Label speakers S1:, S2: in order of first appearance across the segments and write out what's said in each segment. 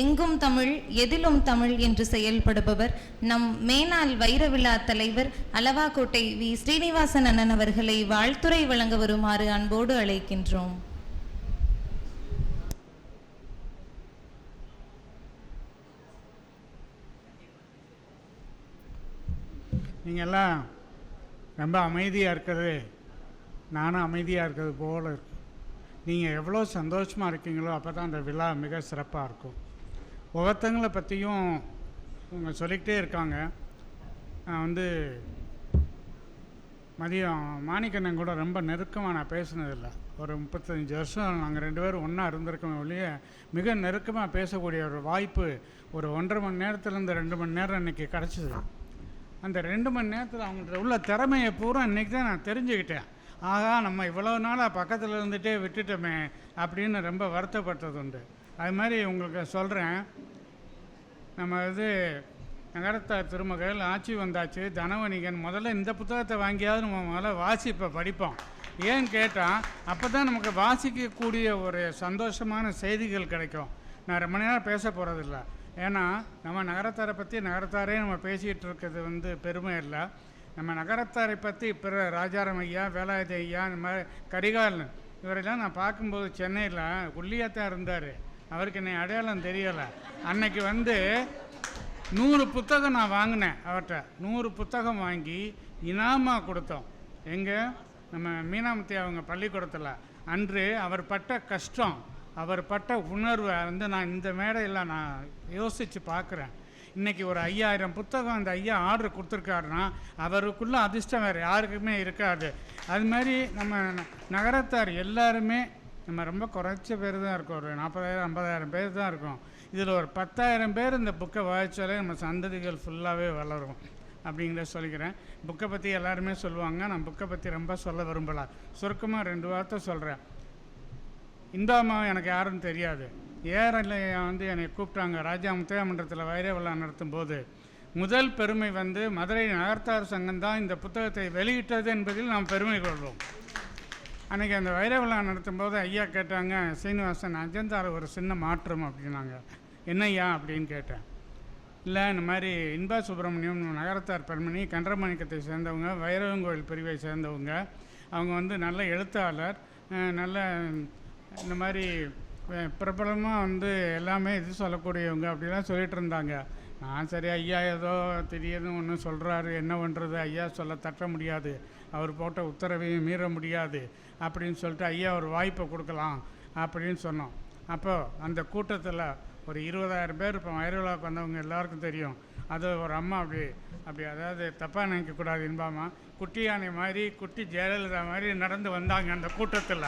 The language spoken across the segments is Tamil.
S1: எங்கும் தமிழ் எதிலும் தமிழ் என்று செயல்படுபவர். நம் மேனால் வைர விழா தலைவர் அளவாக்கோட்டை வி. ஸ்ரீனிவாசன் அண்ணன் அவர்களை வாழ்த்துரை வழங்க வருமாறு அன்போடு அழைக்கின்றோம்.
S2: நீங்கள்லாம் எல்லாம் ரொம்ப அமைதியாக இருக்கிறது. நானும் அமைதியாக இருக்கிறது போல இருக்கு. நீங்கள் எவ்வளோ சந்தோஷமாக இருக்கீங்களோ அப்போ தான் அந்த விழா மிக சிறப்பாக இருக்கும். ஒவ்வொருத்தங்களை பற்றியும் இவங்க சொல்லிக்கிட்டே இருக்காங்க. நான் வந்து மதியம் மாணிக்கண்ணன் கூட ரொம்ப நெருக்கமாக நான் பேசினதில்லை. ஒரு முப்பத்தஞ்சு வருஷம் நாங்கள் ரெண்டு பேரும் ஒன்றா இருந்திருக்கோம் ஒழிய மிக நெருக்கமாக பேசக்கூடிய ஒரு வாய்ப்பு ஒரு ஒன்றரை மணி நேரத்துலேருந்து ரெண்டு மணி நேரம் இன்றைக்கி கிடச்சிது. அந்த ரெண்டு மணி நேரத்தில் அவங்கள்ட்ட உள்ள திறமையை பூரா இன்றைக்கி தான் நான் தெரிஞ்சுக்கிட்டேன். ஆகா நம்ம இவ்வளோ நாளாக பக்கத்தில் இருந்துகிட்டே விட்டுட்டோமே அப்படின்னு ரொம்ப வருத்தப்பட்டது உண்டு. அது மாதிரி உங்களுக்கு சொல்கிறேன் நம்ம இது நகரத்தார் திருமகள் ஆட்சி வந்தாச்சு தனவணிகன் முதல்ல இந்த புத்தகத்தை வாங்கியாவது நம்ம முதல்ல வாசிப்பை படிப்போம். ஏன்னு கேட்டால் அப்போ தான் நமக்கு வாசிக்கக்கூடிய ஒரு சந்தோஷமான செய்திகள் கிடைக்கும். நான் ரொம்ப நேரம் பேச போகிறதில்ல ஏன்னா நம்ம நகரத்தாரை பற்றி நகரத்தாரே நம்ம பேசிகிட்டு இருக்கிறது வந்து பெருமை இல்லை. நம்ம நகரத்தாரை பற்றி பிற ராஜாராம் ஐயா வேலாயுத ஐயா இந்த மாதிரி கரிகாலன் இவரெல்லாம் நான் பார்க்கும்போது சென்னையில் உள்ளியாக தான் இருந்தார். அவருக்கு என்னை அடையாளம் தெரியலை. அன்னைக்கு வந்து நூறு புத்தகம் நான் வாங்கினேன் அவர்கிட்ட நூறு புத்தகம் வாங்கி இனாமாக கொடுத்தோம். எங்கே? நம்ம மீனாமூர்த்தி அவங்க பள்ளிக்கூடத்தில். அன்று அவர் பட்ட கஷ்டம் அவர் பட்ட உணர்வை வந்து நான் இந்த மேடையில் நான் யோசித்து பார்க்குறேன் இன்றைக்கி ஒரு ஐயாயிரம் புத்தகம் அந்த ஐயா ஆர்டர் கொடுத்துருக்காருன்னா அவருக்குள்ளே அதிர்ஷ்டம் வேறு யாருக்குமே இருக்காது. அது மாதிரி நம்ம நகரத்தார் எல்லாருமே நம்ம ரொம்ப குறைச்ச பேர் தான் இருக்கோம். ஒரு நாற்பதாயிரம் ஐம்பதாயிரம் பேர் தான் இருக்கோம். இதில் ஒரு பத்தாயிரம் பேர் இந்த புக்கை வாய்ச்சாலே நம்ம சந்ததிகள் ஃபுல்லாகவே வளரும் அப்படிங்கிறத சொல்லிக்கிறேன். புக்கை பற்றி எல்லாருமே சொல்லுவாங்க. நான் புக்கை பற்றி ரொம்ப சொல்ல விரும்பல. சுருக்கமாக ரெண்டு வார்த்தை சொல்கிறேன் இந்தாமா எனக்கு யாரும் தெரியாது. ஏரில் வந்து என்னை கூப்பிட்டாங்க. ராஜா முத்தையாமன்றத்தில் வைர விழா நடத்தும் போது முதல் பெருமை வந்து மதுரை நகர்த்தார் சங்கம் தான் இந்த புத்தகத்தை வெளியிட்டது என்பதில் நாம் பெருமை கொள்வோம். அன்றைக்கி அந்த வைர விழா நடத்தும் போது ஐயா கேட்டாங்க சீனிவாசன் அஜந்தாவில் ஒரு சின்ன மாற்றம் அப்படின்னாங்க. என்னய்யா? அப்படின்னு கேட்டேன். இல்லை இந்த மாதிரி இன்பா சுப்பிரமணியம் நகரத்தார் பெருமணி கன்றமாணிக்கத்தை சேர்ந்தவங்க வைரவங்கோயில் பிரிவை சேர்ந்தவங்க அவங்க வந்து நல்ல எழுத்தாளர் நல்ல இந்த மாதிரி பிரபலமாக வந்து எல்லாமே இது சொல்லக்கூடியவங்க அப்படிலாம் சொல்லிட்டு இருந்தாங்க. நான் சரி ஐயா ஏதோ திடீர்னு ஒன்று சொல்கிறாரு என்ன பண்ணுறது ஐயா சொல்ல தட்ட முடியாது. அவர் போட்ட உத்தரவையும் மீற முடியாது அப்படின்னு சொல்லிட்டு ஐயா ஒரு வாய்ப்பை கொடுக்கலாம் அப்படின்னு சொன்னோம். அப்போது அந்த கூட்டத்தில் ஒரு இருபதாயிரம் பேர் இப்போ வயலுலாவுக்கு வந்தவங்க எல்லாருக்கும் தெரியும். அது ஒரு அம்மா அப்படி அப்படி அதாவது தப்பாக நினைக்கக்கூடாது இன்பாமா குட்டி யானை மாதிரி குட்டி ஜெயலலிதா மாதிரி நடந்து வந்தாங்க அந்த கூட்டத்தில்.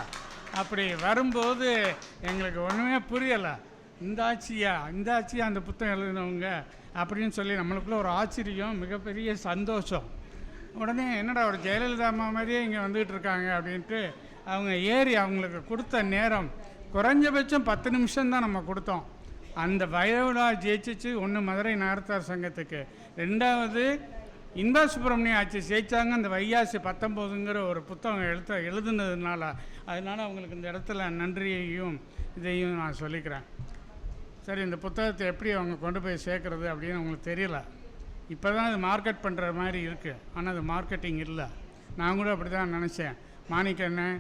S2: அப்படி வரும்போது எங்களுக்கு ஒன்றுமே புரியலை. இந்த ஆட்சியா இந்த ஆட்சியா அந்த புத்தகம் எழுதினவங்க? அப்படின்னு சொல்லி நம்மளுக்குள்ள ஒரு ஆச்சரியம் மிகப்பெரிய சந்தோஷம். உடனே என்னடா ஒரு ஜெயலலிதா அம்மா மாதிரியே இங்கே வந்துகிட்டு இருக்காங்க அப்படின்ட்டு அவங்க ஏறி அவங்களுக்கு கொடுத்த நேரம் குறைஞ்சபட்சம் பத்து நிமிஷம் தான் நம்ம கொடுத்தோம். அந்த வயவிழா ஜெயிச்சிச்சு ஒன்று மதுரை நகரத்தார் சங்கத்துக்கு. ரெண்டாவது இன்பா சுப்பிரமணியம் ஆச்சு ஜெயிச்சாங்க அந்த வையாசி பத்தொம்போதுங்கிற ஒரு புத்தகம் எழுத்த எழுதுனதுனால. அதனால் அவங்களுக்கு இந்த இடத்துல நன்றியையும் இதையும் நான் சொல்லிக்கிறேன். சரி இந்த புத்தகத்தை எப்படி அவங்க கொண்டு போய் சேர்க்குறது அப்படின்னு அவங்களுக்கு தெரியல. இப்போ தான் அது மார்க்கெட் பண்ணுற மாதிரி இருக்குது ஆனால் அது மார்க்கெட்டிங் இல்லை. நான் கூட அப்படி தான் நினச்சேன் மாணிக்கண்ணன்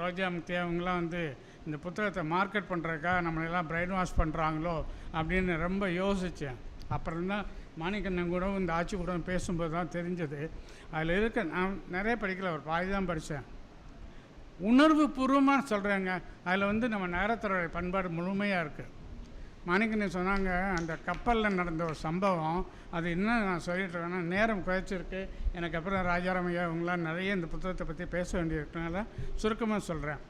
S2: ரோஜா முக்தி அவங்களாம் வந்து இந்த புத்தகத்தை மார்க்கெட் பண்ணுறதுக்காக நம்மளெல்லாம் பிரெயின் வாஷ் பண்ணுறாங்களோ அப்படின்னு ரொம்ப யோசித்தேன் அப்புறம் தான் மாணிக்கண்ணன் கூட இந்த ஆட்சி கூட பேசும்போது தான் தெரிஞ்சது. அதில் இருக்க நான் நிறைய படிக்கல ஒரு பாதி தான் படித்தேன் உணர்வு பூர்வமாக சொல்கிறேங்க அதில் வந்து நம்ம நகரத்தோடைய பண்பாடு முழுமையாக இருக்குது மாணிக்கண்ணன் சொன்னாங்க அந்த கப்பலில் நடந்த ஒரு சம்பவம் அது என்ன நான் சொல்லிட்டு இருக்கேன்னா நேரம் குறைச்சிருக்கு. எனக்கு அப்புறம் ராஜாராமையா இவங்களாம் நிறைய இந்த புத்தகத்தை பற்றி பேச வேண்டியிருக்கனால சுருக்கமாக சொல்கிறேன்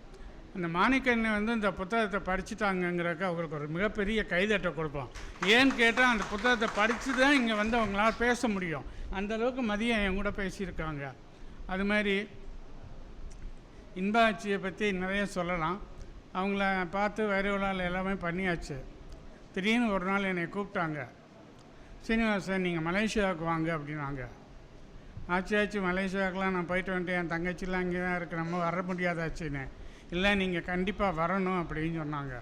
S2: அந்த மாணிக்கண்ணன் வந்து இந்த புத்தகத்தை படிச்சுட்டாங்கங்கிறக்க அவங்களுக்கு ஒரு மிகப்பெரிய கைதட்டை கொடுப்போம். ஏன்னு கேட்டால் அந்த புத்தகத்தை படித்து தான் இங்கே வந்து அவங்களால பேச முடியும். அந்தளவுக்கு மதியம் என் கூட பேசியிருக்காங்க. அது மாதிரி இன்பாட்சியை பற்றி நிறைய சொல்லலாம். அவங்கள பார்த்து வைரவிழாவில் எல்லாமே பண்ணியாச்சு. திடீர்னு ஒரு நாள் என்னை கூப்பிட்டாங்க. சீனிவாசன் நீங்கள் மலேசியாவுக்கு வாங்க அப்படின்னாங்க. ஆச்சு ஆச்சு மலேசியாவுக்குலாம் நான் போயிட்டு வந்துட்டேன். என் தங்கச்சிலாம் அங்கே தான் இருக்கு. நம்ம வர முடியாதாச்சுன்னு. இல்லை நீங்கள் கண்டிப்பாக வரணும் அப்படின்னு சொன்னாங்க.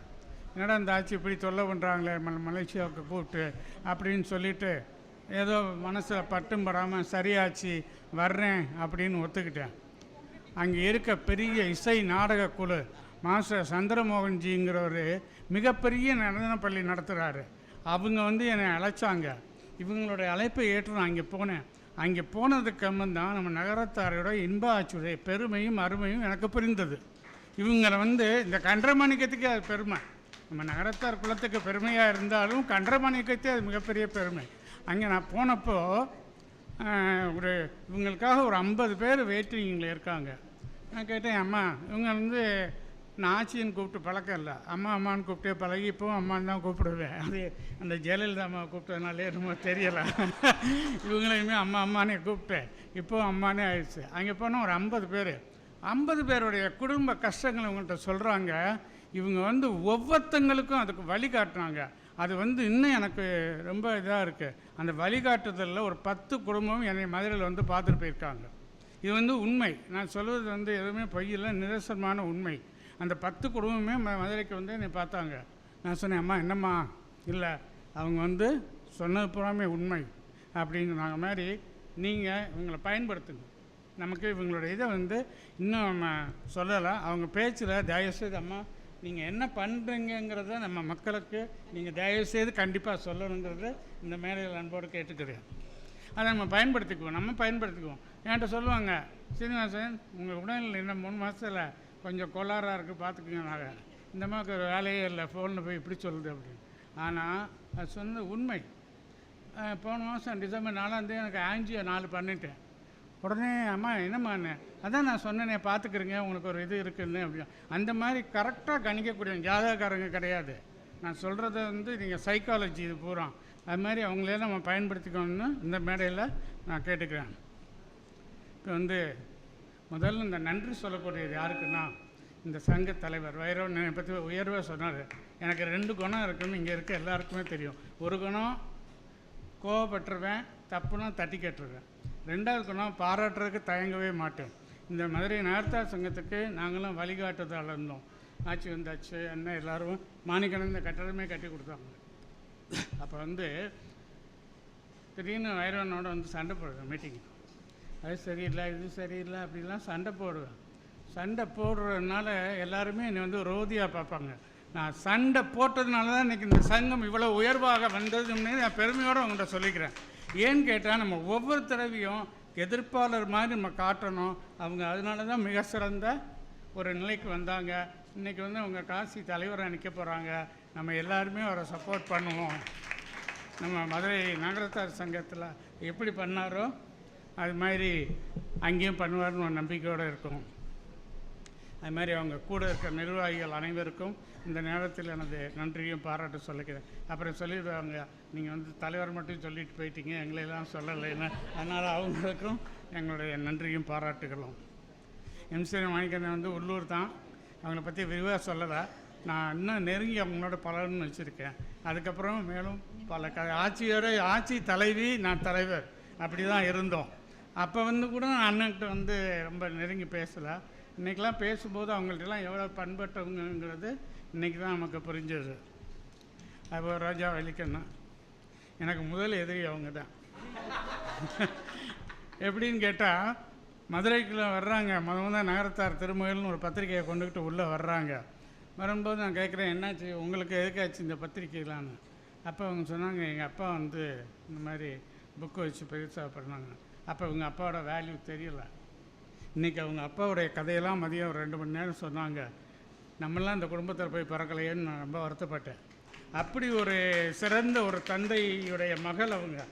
S2: என்னடா இந்த ஆச்சு இப்படி தொல்லை பண்ணுறாங்களே மல் மலேசியாவுக்கு கூப்பிட்டு அப்படின்னு சொல்லிட்டு ஏதோ மனசில் பட்டும் படாமல் சரியாச்சு வர்றேன் அப்படின்னு ஒத்துக்கிட்டேன். அங்கே இருக்க பெரிய இசை நாடக குழு மாஸ்டர் சந்திரமோகன்ஜிங்கிறவர் மிகப்பெரிய நடன பள்ளி நடத்துகிறாரு அவங்க வந்து என்னை அழைச்சாங்க. இவங்களுடைய அழைப்பை ஏற்று நான் அங்கே போனேன். அங்கே போனதுக்கு தான் நம்ம நகரத்தாரோட இன்ப ஆட்சியுடைய பெருமையும் அருமையும் எனக்கு புரிந்தது. இவங்களை வந்து இந்த கன்றமாணிக்கத்துக்கு அது பெருமை. நம்ம நகரத்தார் குலத்துக்கு பெருமையாக இருந்தாலும் கன்றமாணிக்கத்தே அது மிகப்பெரிய பெருமை. அங்கே நான் போனப்போ ஒரு இவங்களுக்காக ஒரு ஐம்பது பேர் வெயிட்டிங்கில் இருக்காங்க. நான் கேட்டேன் அம்மா இவங்க வந்து நான் ஆச்சின்னு கூப்பிட்டு பழக்கம் இல்லை. அம்மா அம்மான்னு கூப்பிட்டே பழகி இப்போவும் அம்மான்னு தான் கூப்பிடுவேன். அது அந்த ஜெயலலிதா அம்மா கூப்பிட்டதுனாலே என்னமோ தெரியலை. இவங்களையுமே அம்மா அம்மானே கூப்பிட்டேன். இப்போவும் அம்மானே ஆயிடுச்சு. அங்கே போனால் ஒரு ஐம்பது பேர். ஐம்பது பேருடைய குடும்ப கஷ்டங்களை இவங்கள்ட்ட சொல்கிறாங்க இவங்க வந்து ஒவ்வொருத்தங்களுக்கும் அதுக்கு வழிகாட்டுனாங்க அது வந்து இன்னும் எனக்கு ரொம்ப இதாக இருக்குது அந்த வழிகாட்டுதலில் ஒரு பத்து குடும்பம் என்னை மதுரையில் வந்து பார்த்துட்டு போயிருக்காங்க. இது வந்து உண்மை. நான் சொல்வது வந்து எதுவுமே பொய்யில் நிதர்சனமான உண்மை. அந்த பத்து குடும்பமே ம- மதுரைக்கு வந்து என்னை பார்த்தாங்க. நான் சொன்னேன் அம்மா என்னம்மா? இல்லை அவங்க வந்து சொன்னது பூராமே உண்மை. அப்படிங்கிறாங்க மாதிரி நீங்கள் இவங்களை பயன்படுத்துங்க. நமக்கு இவங்களோட இதை வந்து இன்னும் நம்ம சொல்லலை அவங்க பேச்சில் தயவுசெய்து அம்மா நீங்கள் என்ன பண்ணுறீங்கிறத நம்ம மக்களுக்கு நீங்கள் தயவுசெய்து கண்டிப்பாக சொல்லணுங்கிறது இந்த மேடையில் அன்போடு கேட்டுக்கிறேன். அதை நம்ம பயன்படுத்திக்குவோம். நம்ம பயன்படுத்திக்குவோம். என்கிட்ட சொல்லுவாங்க சீனிவாசன் உங்கள் உடல்நிலை இன்னும் மூணு மாதத்தில் கொஞ்சம் கோளாறாக இருக்குது பார்த்துக்குங்க நாங்கள் இந்த மாதிரி ஒரு வேலையே இல்லை ஃபோனில் போய் இப்படி சொல்லுது அப்படின்னு. ஆனால் அது சொன்னது உண்மை. போன மாதம் டிசம்பர் நாலாந்தேதி எனக்கு ஆஞ்சியோ நாலு பண்ணிட்டேன். உடனே அம்மா என்னம்மாண்ணே அதான் நான் சொன்னேனே பார்த்துக்கிறேங்க உங்களுக்கு ஒரு இது இருக்குன்னு அப்படின்னு. அந்த மாதிரி கரெக்டாக கணிக்கக்கூடிய ஜாதகக்காரங்க கிடையாது. நான் சொல்கிறத வந்து நீங்கள் சைக்காலஜி இது பூரா. அது மாதிரி அவங்களே நம்ம பயன்படுத்திக்கணும்னு இந்த மேடையில் நான் கேட்டுக்கிறேன். இப்போ வந்து முதல்ல இந்த நன்றி சொல்லக்கூடியது யாருக்குன்னா இந்த சங்க தலைவர். வைரவன் என்னை பற்றி உயர்வாக சொன்னார். எனக்கு ரெண்டு குணம் இருக்குன்னு இங்கே இருக்க எல்லாருக்குமே தெரியும். ஒரு குணம் கோவப்பட்டுருவேன் தப்புனா தட்டி கேட்டுருவேன். ரெண்டாவது குணம் பாராட்டுறதுக்கு தயங்கவே மாட்டேன். இந்த மதுரை நகர்த்தார் சங்கத்துக்கு நாங்களும் வழிகாட்டுதல் இருந்தோம். ஆட்சி வந்தாச்சு என்ன எல்லாரும் மாணிக்கணந்த கட்டடமே கட்டி கொடுத்தாங்க. அப்போ வந்து திடீர்னு வைரவனோட வந்து சண்டை போடுறேன் மீட்டிங் அது சரியில்லை இது சரியில்லை அப்படிலாம் சண்டை போடுவேன். சண்டை போடுறதுனால எல்லாருமே என்னை வந்து ரோதியாக பார்ப்பாங்க. நான் சண்டை போட்டதுனால தான் இன்றைக்கி இந்த சங்கம் இவ்வளோ உயர்வாக வந்ததுன்னு நான் பெருமையோடு அவங்கள்ட்ட சொல்லிக்கிறேன். ஏன்னு கேட்டால் நம்ம ஒவ்வொரு தடவையும் எதிர்ப்பாளர் மாதிரி நம்ம காட்டணும். அவங்க அதனால தான் மிக சிறந்த ஒரு நிலைக்கு வந்தாங்க. இன்றைக்கி வந்து அவங்க காசி தலைவராக நிற்க போகிறாங்க நம்ம எல்லாருமே அவரை சப்போர்ட் பண்ணுவோம். நம்ம மதுரை நகரத்தார் சங்கத்தில் எப்படி பண்ணாரோ அது மாதிரி அங்கேயும் பண்ணுவார்னு ஒரு நம்பிக்கையோடு இருக்கும். அது மாதிரி அவங்க கூட இருக்கிற நிர்வாகிகள் அனைவருக்கும் இந்த நேரத்தில் எனது நன்றியும் பாராட்டு சொல்லிக்கிறேன். அப்புறம் சொல்லிடுவாங்க நீங்கள் வந்து தலைவர் மட்டும் சொல்லிட்டு போயிட்டீங்க எங்களையெல்லாம் சொல்லலைன்னு அதனால் அவங்களுக்கும் எங்களுடைய நன்றியும் பாராட்டுகளும். எம்சி மாணிக்கண்ணன் வந்து உள்ளூர் தான். அவங்கள பற்றி விரிவாக சொல்லலை. நான் இன்னும் நெருங்கி அவங்களோட பலன்னு வச்சுருக்கேன். அதுக்கப்புறம் மேலும் பல க ஆட்சியோட ஆட்சி தலைவி நான் தலைவர். அப்படி தான் இருந்தோம். அப்போ வந்து கூட நான் அண்ணன்கிட்ட வந்து ரொம்ப நெருங்கி பேசலை. இன்றைக்கெலாம் பேசும்போது அவங்கள்ட்டலாம் எவ்வளோ பண்பட்டவங்கிறது இன்றைக்கி தான் நமக்கு புரிஞ்சது. அப்போ ராஜா வலிக்கணும் எனக்கு முதல் எதிரி அவங்க தான். எப்படின்னு கேட்டால் மதுரைக்குள்ளே வர்றாங்க. முத முத நகரத்தார் திருமகள்னு ஒரு பத்திரிக்கையை கொண்டுக்கிட்டு உள்ளே வர்றாங்க. வரும்போது நான் கேட்குறேன் என்னாச்சு? உங்களுக்கு எதுக்காச்சு இந்த பத்திரிக்கைலான்னு அப்போ அவங்க சொன்னாங்க எங்கள் அப்பா வந்து இந்த மாதிரி புக்கு வச்சு பெருசாக பண்ணாங்க. அப்போ இவங்க அப்பாவோட வேல்யூ தெரியல. இன்றைக்கி அவங்க அப்பாவுடைய கதையெல்லாம் மதியம் ஒரு ரெண்டு மணி நேரம் சொன்னாங்க. நம்மளாம் அந்த குடும்பத்தில் போய் பிறக்கலையேன்னு நான் ரொம்ப வருத்தப்பட்டேன். அப்படி ஒரு சிறந்த ஒரு தந்தையுடைய மகள் அவங்க.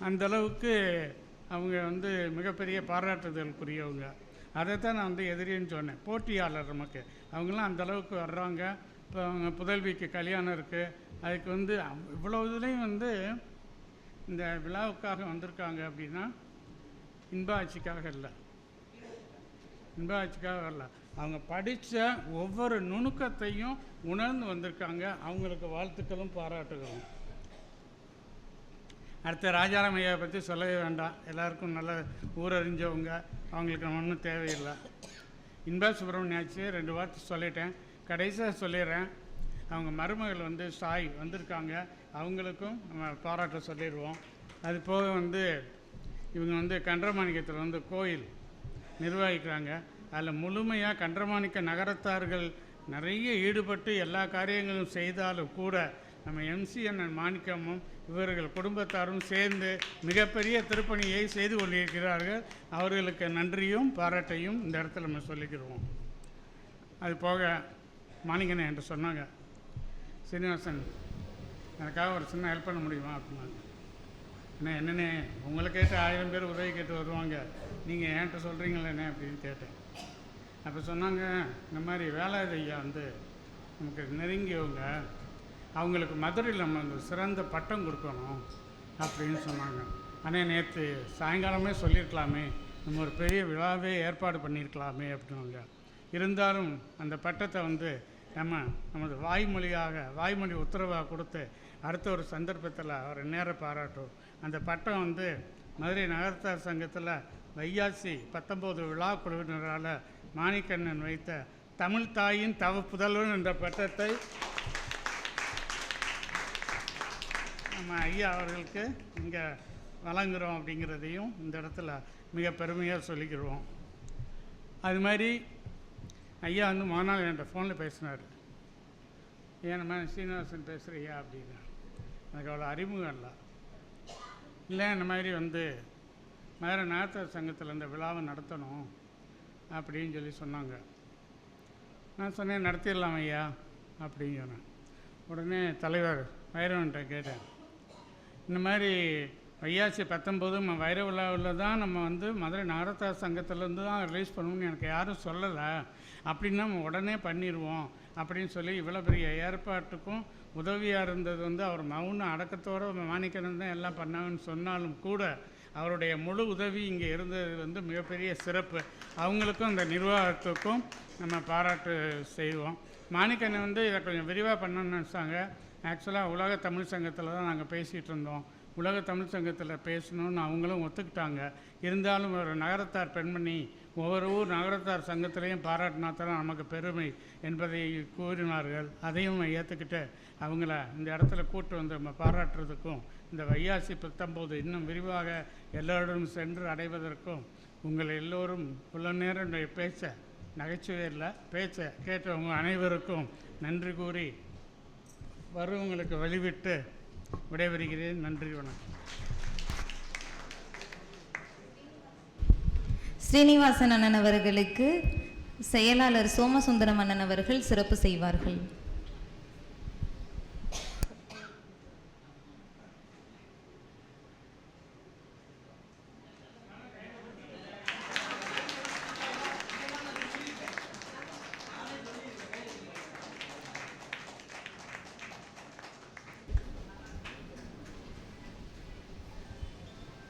S2: அந்தளவுக்கு அவங்க வந்து மிகப்பெரிய பாராட்டுதலுக்குரியவங்க. அதைத்தான் நான் வந்து எதிரின்னு சொன்னேன். போட்டியாளர் நமக்கு. அவங்களாம் அந்த அளவுக்கு வர்றாங்க. இப்போ அவங்க புதல்விக்கு கல்யாணம் இருக்குது அதுக்கு வந்து அவ்- இதுலேயும் வந்து இந்த விழாவுக்காக வந்திருக்காங்க அப்படின்னா இன்ப ஆட்சிக்காக இல்லை. இன்ப ஆட்சிக்காக வரல அவங்க படித்த ஒவ்வொரு நுணுக்கத்தையும் உணர்ந்து வந்திருக்காங்க. அவங்களுக்கு வாழ்த்துக்களும் பாராட்டுகளும். அடுத்த ராஜாராம் ஐயாவை பற்றி சொல்லவே வேண்டாம். எல்லாருக்கும் நல்ல ஊரறிஞ்சவங்க. அவங்களுக்கு ஒன்றும் தேவையில்லை. இன்பா சுப்பிரமணியாச்சு ரெண்டு வார்த்தை சொல்லிட்டேன். கடைசியாக சொல்லிடுறேன். அவங்க மருமகள் வந்து சாய் வந்திருக்காங்க. அவங்களுக்கும் நம்ம பாராட்ட சொல்லிடுவோம். அது போக வந்து இவங்க வந்து கன்றமாணிக்கத்தில் வந்து கோயில் நிர்வகிக்கிறாங்க. அதில் முழுமையாக கன்றமாணிக்க நகரத்தார்கள் நிறைய ஈடுபட்டு எல்லா காரியங்களும் செய்தாலும் கூட நம்ம எம்சிஎன் மாணிக்கமும் இவர்கள் குடும்பத்தாரும் சேர்ந்து மிகப்பெரிய திருப்பணியை செய்து கொண்டிருக்கிறார்கள். அவர்களுக்கு நன்றியும் பாராட்டையும் இந்த இடத்துல நம்ம சொல்லிக்கிறோம் அது போக மாணிக்கண்ணன் என்று சொன்னாங்க. சீனிவாசன் எனக்காக ஒரு சின்ன ஹெல்ப் பண்ண முடியுமா? அப்படின்னாங்க. அண்ணே என்னண்ணே உங்களை கேட்டு ஆயிரம் பேர் உதவி கேட்டு வருவாங்க. நீங்கள் என்கிட்ட சொல்கிறீங்களேண்ணே அப்படின்னு கேட்டேன். அப்போ சொன்னாங்க இந்த மாதிரி வேலாயுத ஐயா வந்து நமக்கு நெருங்கியவங்க அவங்களுக்கு மதுரையில் நம்ம அந்த சிறந்த பட்டம் கொடுக்கணும் அப்படின்னு சொன்னாங்க. அண்ணே நேற்று சாயங்காலமே சொல்லியிருக்கலாமே நம்ம ஒரு பெரிய விழாவே ஏற்பாடு பண்ணியிருக்கலாமே அப்படின்னாங்க. இருந்தாலும் அந்த பட்டத்தை வந்து நம்ம நமது வாய்மொழியாக வாய்மொழி உத்தரவாக கொடுத்து அடுத்த ஒரு சந்தர்ப்பத்தில் அவர் நேரம் பாராட்டும் அந்த பட்டம் வந்து மதுரை நகரத்தார் சங்கத்தில் வையாசி பத்தொம்போது விழா குழுவினரால் மாணிக்கண்ணன் வைத்த தமிழ் தாயின் தவ புதல்வன் என்ற பட்டத்தை நம்ம ஐயா அவர்களுக்கு இங்கே வழங்குகிறோம் அப்படிங்கிறதையும் இந்த இடத்துல மிக பெருமையாக சொல்லிக்கிறோம் அது மாதிரி ஐயா வந்து மோனால் என்கிட்ட ஃபோனில் பேசினார். ஏன் நம்ம சீனிவாசன் பேசுகிறியா அப்படின்னு. எனக்கு அவ்வளோ அறிமுகம் இல்லை. இல்லை இந்த மாதிரி வந்து மதுரை நாத்தர் சங்கத்தில் இந்த விழாவை நடத்தணும் அப்படின்னு சொல்லி சொன்னாங்க. நான் சொன்னேன் நடத்திடலாம் ஐயா அப்படின்னு சொன்னேன். உடனே தலைவர் வைரவன்ட்ட கேட்டேன். இந்த மாதிரி வையாசி பத்தொம்போது நம்ம வைர விழாவில் தான் நம்ம வந்து மதுரை நாரதா சங்கத்திலேருந்து தான் ரிலீஸ் பண்ணணும்னு எனக்கு யாரும் சொல்லலை. அப்படின்னா நம்ம உடனே பண்ணிடுவோம். அப்படின்னு சொல்லி இவ்வளோ பெரிய ஏற்பாட்டுக்கும் உதவியாக இருந்தது வந்து அவர் மௌன அடக்கத்தோடு மாணிக்கணும் தான் எல்லாம் பண்ணாங்கன்னு சொன்னாலும் கூட அவருடைய முழு உதவி இங்கே இருந்தது வந்து மிகப்பெரிய சிறப்பு. அவங்களுக்கும் இந்த நிர்வாகத்துக்கும் நம்ம பாராட்டு செய்வோம். மாணிக்கண்ணன் வந்து இதை கொஞ்சம் விரிவாக பண்ணணும்னு நினச்சாங்க. ஆக்சுவலாக உலக தமிழ் சங்கத்தில் தான் நாங்கள் பேசிகிட்டு இருந்தோம். உலக தமிழ் சங்கத்தில் பேசணும்னு அவங்களும் ஒத்துக்கிட்டாங்க. இருந்தாலும் ஒரு நகரத்தார் பெண்மணி ஒவ்வொரு ஊர் நகரத்தார் சங்கத்திலையும் பாராட்டினா தான் நமக்கு பெருமை என்பதை கூறினார்கள். அதையும் ஏற்றுக்கிட்டு அவங்கள இந்த இடத்துல கூட்டு வந்து நம்ம பாராட்டுறதுக்கும் இந்த வையாசி பத்தொம்போது இன்னும் விரிவாக எல்லோரிடம் சென்று அடைவதற்கும் உங்கள் எல்லோரும் உள்ள நேரம் பேச்ச நகைச்சுவையில் பேச்ச கேட்டவங்க அனைவருக்கும் நன்றி கூறி வருவங்களுக்கு வழிவிட்டு விடைபெறுகிறேன். நன்றி வணக்கம்.
S1: ஸ்ரீனிவாசன் அண்ணன் அவர்களுக்கு செயலாளர் சோமசுந்தரம் அண்ணன் அவர்கள் சிறப்பு செய்வார்கள்.